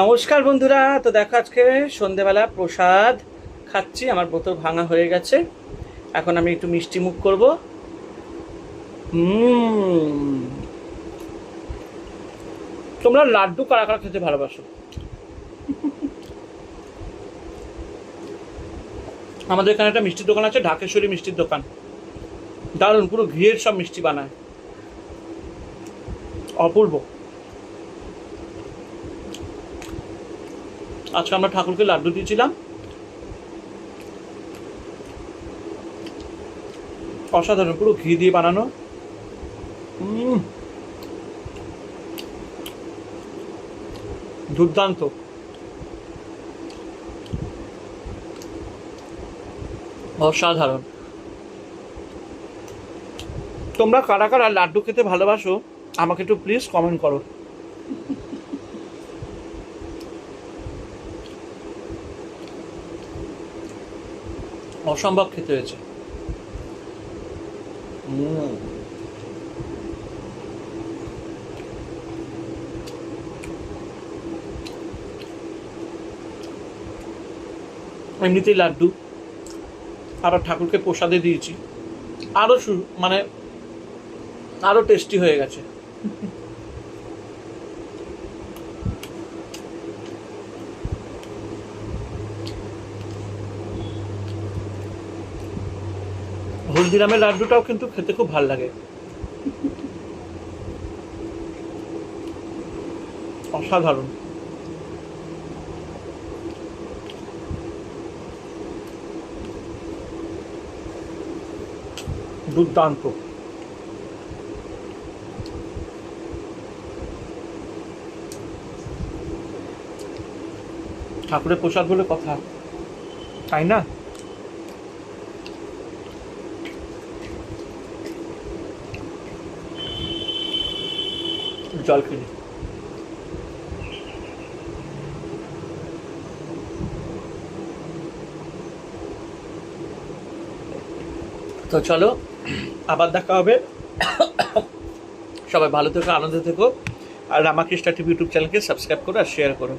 নমস্কার বন্ধুরা, তো দেখো আজকে সন্ধেবেলা প্রসাদ খাচ্ছি, আমার বোতল ভাঙা হয়ে গেছে। এখন আমি একটু মিষ্টি মুখ করব। তোমরা লাড্ডু কারা কারা খেতে ভালোবাসো? আমাদের এখানে একটা মিষ্টির দোকান আছে, ঢাকেশ্বরী মিষ্টির দোকান। দারুণ, পুরো ঘিয়ের সব মিষ্টি বানায়। অপূর্ব। আজকে আমরা ঠাকুরকে লাড্ডু দিয়েছিলাম। অসাধারণ, পুরো ঘি দিয়ে বানানো। দুর্দান্ত। অসাধারণ। তোমরা কারা কারা লাড্ডু খেতে ভালোবাসো, আমাকে একটু প্লিজ কমেন্ট করো। অসম্ভব খেতে হয়েছে। এমনিতেই লাড্ডু আবার ঠাকুরকে প্রসাদে দিয়েছি। আরও সু- মানে আরও টেস্টি হয়ে গেছে। হলদিরামের লাড্ডুটাও কিন্তু খেতে খুব ভালো লাগে। অসাধারণ। দুর্দান্ত। ঠাকুরের প্রসাদ বলে কথা। তাই না? জল খেলে তো চলো, আবার দেখা হবে। সবাই ভালো থেকো, আনন্দ থেকো। আর রামাকৃষ্ণ টিভি ইউটিউব চ্যানেলকে সাবস্ক্রাইব করো আর শেয়ার করো।